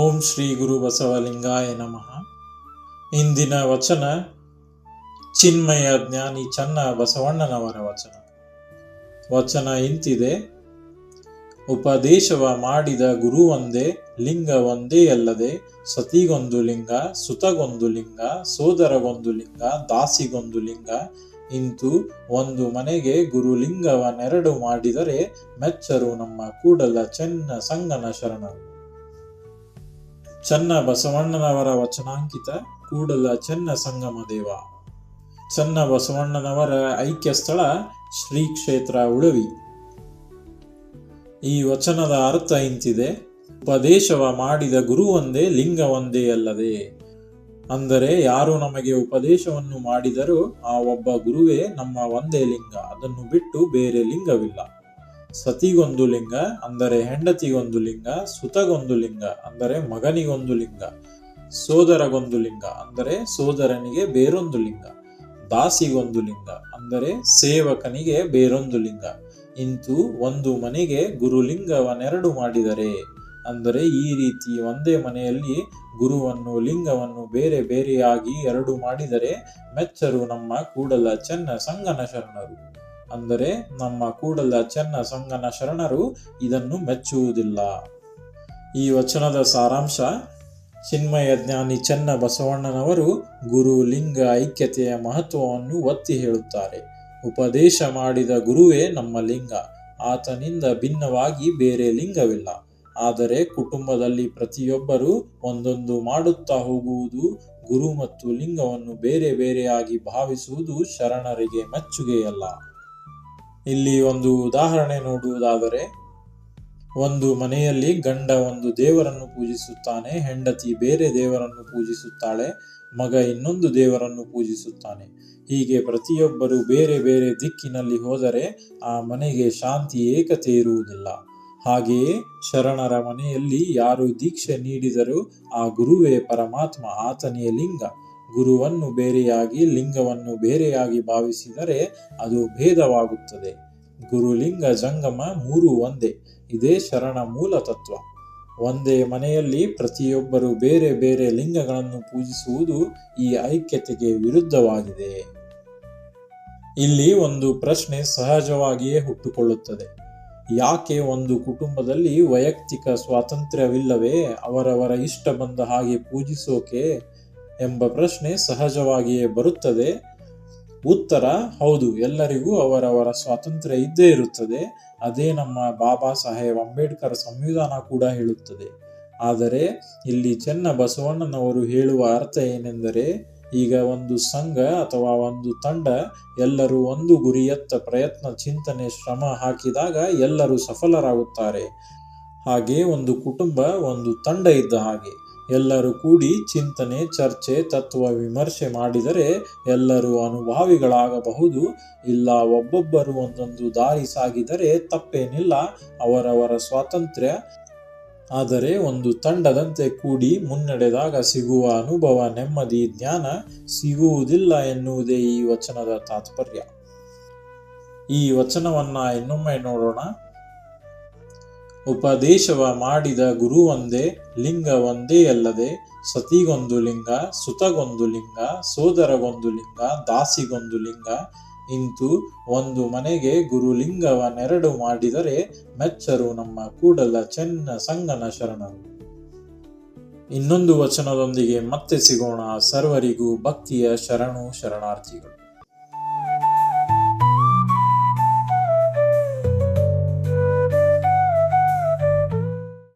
ಓಂ ಶ್ರೀ ಗುರು ಬಸವಲಿಂಗಾಯ ನಮಃ. ಇಂದಿನ ವಚನ ಚಿನ್ಮಯ ಜ್ಞಾನಿ ಚನ್ನ ಬಸವಣ್ಣನವರ ವಚನ. ವಚನ ಇಂತಿದೆ, ಉಪದೇಶವ ಮಾಡಿದ ಗುರು ಒಂದೇ ಲಿಂಗ ಒಂದೇ ಅಲ್ಲದೆ, ಸತಿಗೊಂದು ಲಿಂಗ, ಸುತಗೊಂದು ಲಿಂಗ, ಸೋದರಗೊಂದು ಲಿಂಗ, ದಾಸಿಗೊಂದು ಲಿಂಗ, ಇಂತು ಒಂದು ಮನೆಗೆ ಗುರುಲಿಂಗವನ್ನೆರಡು ಮಾಡಿದರೆ ಮೆಚ್ಚರು ನಮ್ಮ ಕೂಡಲ ಚೆನ್ನ ಸಂಗನ ಶರಣರು. ಚನ್ನ ಬಸವಣ್ಣನವರ ವಚನಾಂಕಿತ ಕೂಡಲ ಚೆನ್ನ ಸಂಗಮ ದೇವ. ಚನ್ನ ಬಸವಣ್ಣನವರ ಐಕ್ಯ ಸ್ಥಳ ಶ್ರೀ ಕ್ಷೇತ್ರ ಉಳವಿ. ಈ ವಚನದ ಅರ್ಥ ಇಂತಿದೆ. ಉಪದೇಶವ ಮಾಡಿದ ಗುರು ಒಂದೇ, ಲಿಂಗ ಒಂದೇ ಅಲ್ಲದೆ. ಅಂದರೆ ಯಾರು ನಮಗೆ ಉಪದೇಶವನ್ನು ಮಾಡಿದರೂ ಆ ಒಬ್ಬ ಗುರುವೇ ನಮ್ಮ ಒಂದೇ ಲಿಂಗ. ಅದನ್ನು ಬಿಟ್ಟು ಬೇರೆ ಲಿಂಗವಿಲ್ಲ. ಸತಿಗೊಂದು ಲಿಂಗ ಅಂದರೆ ಹೆಂಡತಿಗೊಂದು ಲಿಂಗ, ಸುತಗೊಂದು ಲಿಂಗ ಅಂದರೆ ಮಗನಿಗೊಂದು ಲಿಂಗ, ಸೋದರಗೊಂದು ಲಿಂಗ ಅಂದರೆ ಸೋದರನಿಗೆ ಬೇರೊಂದು ಲಿಂಗ, ದಾಸಿಗೊಂದು ಲಿಂಗ ಅಂದರೆ ಸೇವಕನಿಗೆ ಬೇರೊಂದು ಲಿಂಗ. ಇಂತು ಒಂದು ಮನೆಗೆ ಗುರುಲಿಂಗವನ್ನೆರಡು ಮಾಡಿದರೆ ಅಂದರೆ ಈ ರೀತಿ ಒಂದೇ ಮನೆಯಲ್ಲಿ ಗುರುವನ್ನು, ಲಿಂಗವನ್ನು ಬೇರೆ ಬೇರೆಯಾಗಿ ಎರಡು ಮಾಡಿದರೆ ಮೆಚ್ಚರು ನಮ್ಮ ಕೂಡಲ ಚೆನ್ನ ಸಂಗನ ಶರಣರು. ಅಂದರೆ ನಮ್ಮ ಕೂಡಲ ಚೆನ್ನ ಸಂಗನ ಶರಣರು ಇದನ್ನು ಮೆಚ್ಚುವುದಿಲ್ಲ. ಈ ವಚನದ ಸಾರಾಂಶ, ಚಿನ್ಮಯ ಜ್ಞಾನಿ ಚೆನ್ನ ಬಸವಣ್ಣನವರು ಗುರು ಲಿಂಗ ಐಕ್ಯತೆಯ ಮಹತ್ವವನ್ನು ಒತ್ತಿ ಹೇಳುತ್ತಾರೆ. ಉಪದೇಶ ಮಾಡಿದ ಗುರುವೇ ನಮ್ಮ ಲಿಂಗ, ಆತನಿಂದ ಭಿನ್ನವಾಗಿ ಬೇರೆ ಲಿಂಗವಿಲ್ಲ. ಆದರೆ ಕುಟುಂಬದಲ್ಲಿ ಪ್ರತಿಯೊಬ್ಬರೂ ಒಂದೊಂದು ಮಾಡುತ್ತಾ ಹೋಗುವುದು, ಗುರು ಮತ್ತು ಲಿಂಗವನ್ನು ಬೇರೆ ಬೇರೆಯಾಗಿ ಭಾವಿಸುವುದು ಶರಣರಿಗೆ ಮೆಚ್ಚುಗೆಯಲ್ಲ. ಇಲ್ಲಿ ಒಂದು ಉದಾಹರಣೆ ನೋಡುವುದಾದರೆ, ಒಂದು ಮನೆಯಲ್ಲಿ ಗಂಡ ಒಂದು ದೇವರನ್ನು ಪೂಜಿಸುತ್ತಾನೆ, ಹೆಂಡತಿ ಬೇರೆ ದೇವರನ್ನು ಪೂಜಿಸುತ್ತಾಳೆ, ಮಗ ಇನ್ನೊಂದು ದೇವರನ್ನು ಪೂಜಿಸುತ್ತಾನೆ. ಹೀಗೆ ಪ್ರತಿಯೊಬ್ಬರು ಬೇರೆ ಬೇರೆ ದಿಕ್ಕಿನಲ್ಲಿ ಹೋದರೆ ಆ ಮನೆಗೆ ಶಾಂತಿ ಏಕತೆ ಇರುವುದಿಲ್ಲ. ಹಾಗೆಯೇ ಶರಣರ ಮನೆಯಲ್ಲಿ ಯಾರು ದೀಕ್ಷೆ ನೀಡಿದರೂ ಆ ಗುರುವೇ ಪರಮಾತ್ಮ ಆತನೇ ಲಿಂಗ. ಗುರುವನ್ನು ಬೇರೆಯಾಗಿ, ಲಿಂಗವನ್ನು ಬೇರೆಯಾಗಿ ಭಾವಿಸಿದರೆ ಅದು ಭೇದವಾಗುತ್ತದೆ. ಗುರುಲಿಂಗ ಜಂಗಮ ಮೂರು ಒಂದೇ, ಇದೇ ಶರಣ ಮೂಲ ತತ್ವ. ಒಂದೇ ಮನೆಯಲ್ಲಿ ಪ್ರತಿಯೊಬ್ಬರು ಬೇರೆ ಬೇರೆ ಲಿಂಗಗಳನ್ನು ಪೂಜಿಸುವುದು ಈ ಐಕ್ಯತೆಗೆ ವಿರುದ್ಧವಾಗಿದೆ. ಇಲ್ಲಿ ಒಂದು ಪ್ರಶ್ನೆ ಸಹಜವಾಗಿಯೇ ಹುಟ್ಟುಕೊಳ್ಳುತ್ತದೆ. ಯಾಕೆ ಒಂದು ಕುಟುಂಬದಲ್ಲಿ ವೈಯಕ್ತಿಕ ಸ್ವಾತಂತ್ರ್ಯವಿಲ್ಲವೇ? ಅವರವರ ಇಷ್ಟ ಬಂದ ಹಾಗೆ ಪೂಜಿಸೋಕೆ ಎಂಬ ಪ್ರಶ್ನೆ ಸಹಜವಾಗಿಯೇ ಬರುತ್ತದೆ. ಉತ್ತರ, ಹೌದು, ಎಲ್ಲರಿಗೂ ಅವರವರ ಸ್ವಾತಂತ್ರ್ಯ ಇದ್ದೇ ಇರುತ್ತದೆ. ಅದೇ ನಮ್ಮ ಬಾಬಾ ಸಾಹೇಬ್ ಅಂಬೇಡ್ಕರ್ ಸಂವಿಧಾನ ಕೂಡ ಹೇಳುತ್ತದೆ. ಆದರೆ, ಇಲ್ಲಿ ಚೆನ್ನ ಬಸವಣ್ಣನವರು ಹೇಳುವ ಅರ್ಥ ಏನೆಂದರೆ, ಈಗ ಒಂದು ಸಂಘ ಅಥವಾ ಒಂದು ತಂಡ ಎಲ್ಲರೂ ಒಂದು ಗುರಿಯತ್ತ ಪ್ರಯತ್ನ, ಚಿಂತನೆ, ಶ್ರಮ ಹಾಕಿದಾಗ ಎಲ್ಲರೂ ಸಫಲರಾಗುತ್ತಾರೆ. ಹಾಗೆ ಒಂದು ಕುಟುಂಬ, ಒಂದು ತಂಡ ಇದ್ದ ಹಾಗೆ. ಎಲ್ಲರೂ ಕೂಡಿ ಚಿಂತನೆ, ಚರ್ಚೆ, ತತ್ವ ವಿಮರ್ಶೆ ಮಾಡಿದರೆ ಎಲ್ಲರೂ ಅನುಭಾವಿಗಳಾಗಬಹುದು. ಇಲ್ಲ ಒಬ್ಬೊಬ್ಬರು ಒಂದೊಂದು ದಾರಿ ಸಾಗಿದರೆ ತಪ್ಪೇನಿಲ್ಲ, ಅವರವರ ಸ್ವಾತಂತ್ರ್ಯ. ಆದರೆ ಒಂದು ತಂಡದಂತೆ ಕೂಡಿ ಮುನ್ನಡೆದಾಗ ಸಿಗುವ ಅನುಭವ, ನೆಮ್ಮದಿ, ಜ್ಞಾನ ಸಿಗುವುದಿಲ್ಲ ಎನ್ನುವುದೇ ಈ ವಚನದ ತಾತ್ಪರ್ಯ. ಈ ವಚನವನ್ನು ಇನ್ನೊಮ್ಮೆ ನೋಡೋಣ. ಉಪದೇಶವ ಮಾಡಿದ ಗುರು ಒಂದೇ ಲಿಂಗ ಒಂದೇ ಅಲ್ಲದೆ ಸತಿಗೊಂದು ಲಿಂಗ, ಸುತಗೊಂದು ಲಿಂಗ, ಸೋದರಗೊಂದು ಲಿಂಗ, ದಾಸಿಗೊಂದು ಲಿಂಗ. ಇಂತು ಒಂದು ಮನೆಗೆ ಗುರುಲಿಂಗವನ್ನೆರಡು ಮಾಡಿದರೆ ಮೆಚ್ಚರು ನಮ್ಮ ಕೂಡಲ ಚೆನ್ನ ಸಂಗನ ಶರಣರು. ಇನ್ನೊಂದು ವಚನದೊಂದಿಗೆ ಮತ್ತೆ ಸಿಗೋಣ ಸರ್ವರಿಗೂ ಭಕ್ತಿಯ ಶರಣು ಶರಣಾರ್ಥಿಗಳು.